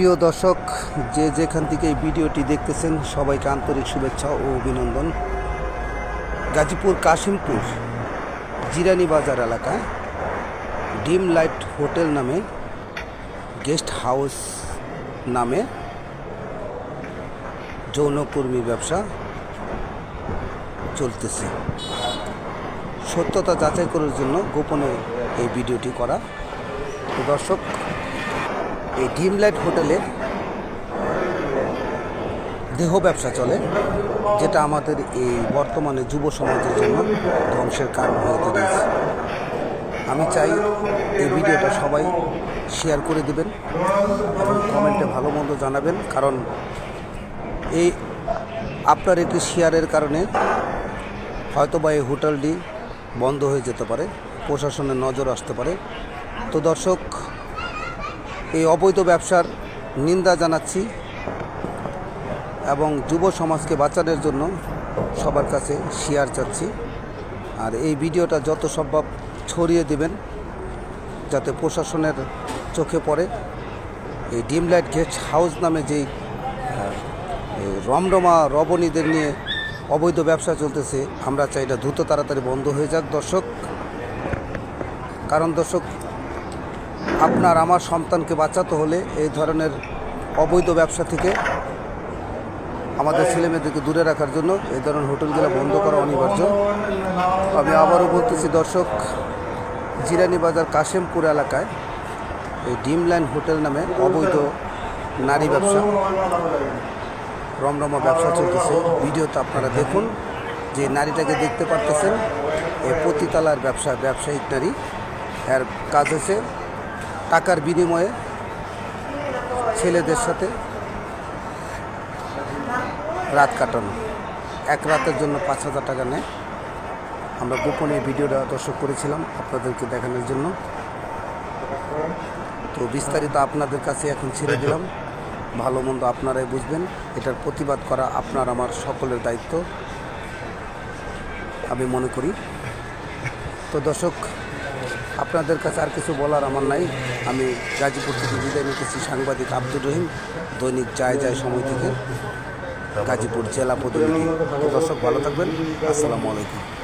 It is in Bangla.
প্রিয় দর্শক, যে যেখান থেকে এই ভিডিওটি দেখতেছেন, সবাইকে আন্তরিক শুভেচ্ছা ও অভিনন্দন। গাজীপুর কাশিমপুর জিরানি বাজার এলাকায় ডিম লাইট হোটেল নামে, গেস্ট হাউস নামে যৌনকর্মী ব্যবসা চলতেছে। সত্যতা যাচাই করার জন্য গোপনে এই ভিডিওটি করা। দর্শক এই ডিম লাইট হোটেলে দেহ ব্যবসা চলে, যেটা আমাদের এই বর্তমানে যুব সমাজের জন্য ধ্বংসের কারণ হয়ে দাঁড়িয়েছে। আমি চাই এই ভিডিওটা সবাই শেয়ার করে দিবেন এবং কমেন্টে ভালো মন্দ জানাবেন, কারণ এই আপনার একটি শেয়ারের কারণে হয়তোবা এই হোটেলটি বন্ধ হয়ে যেতে পারে, প্রশাসনের নজর আসতে পারে। তো দর্শক এই অবৈধ ব্যবসার নিন্দা জানাচ্ছি এবং যুব সমাজকে বাঁচানোর জন্য সবার কাছে শেয়ার চাচ্ছি। আর এই ভিডিওটা যত সম্ভব ছড়িয়ে দিবেন, যাতে প্রশাসনের চোখে পড়ে। এই ডিম লাইট গেস্ট হাউস নামে যেই রমরমা রবণীদের নিয়ে অবৈধ ব্যবসা চলতেছে, আমরা চাই এটা দ্রুত তাড়াতাড়ি বন্ধ হয়ে যাক। দর্শক, কারণ দর্শক আপনার আমার সন্তানকে বাঁচাতে হলে এই ধরনের অবৈধ ব্যবসা থেকে আমাদের ছেলেমেয়েদেরকে দূরে রাখার জন্য এই ধরনের হোটেলগুলো বন্ধ করা অনিবার্য। আমি আবারও বলতেছি, দর্শক, জিরানি বাজার কাশেমপুর এলাকায় এই ডিম লাইন হোটেল নামে অবৈধ নারী ব্যবসা, রমরমা ব্যবসা চলতেছে। ভিডিওতে আপনারা দেখুন যে নারীটাকে দেখতে পারতেছেন এই পতিতালার ব্যবসা, ব্যবসায়িক নারী। এর কাজ হচ্ছে টাকার বিনিময়ে ছেলেদের সাথে রাত কাটানো। এক রাতের জন্য পাঁচ হাজার টাকা নেয়। আমরা গোপনে ভিডিওটা দর্শক করেছিলাম, আপনাদেরকে দেখানোর জন্য। তো বিস্তারিত আপনাদের কাছে এখন ছেড়ে দিলাম। ভালো মন্দ আপনারাই বুঝবেন। এটার প্রতিবাদ করা আপনার, আমার সকলের দায়িত্ব। আমি মনে করি। তো দর্শক আপনাদের কাছে আর কিছু বলার আমার নাই। আমি গাজীপুর থেকে বিদায় নিতেছি সাংবাদিক আব্দুর রহিম, দৈনিক যায় যায় সময় থেকে গাজীপুর জেলা প্রতিনিধি দর্শক, ভালো থাকবেন। আসসালামু আলাইকুম।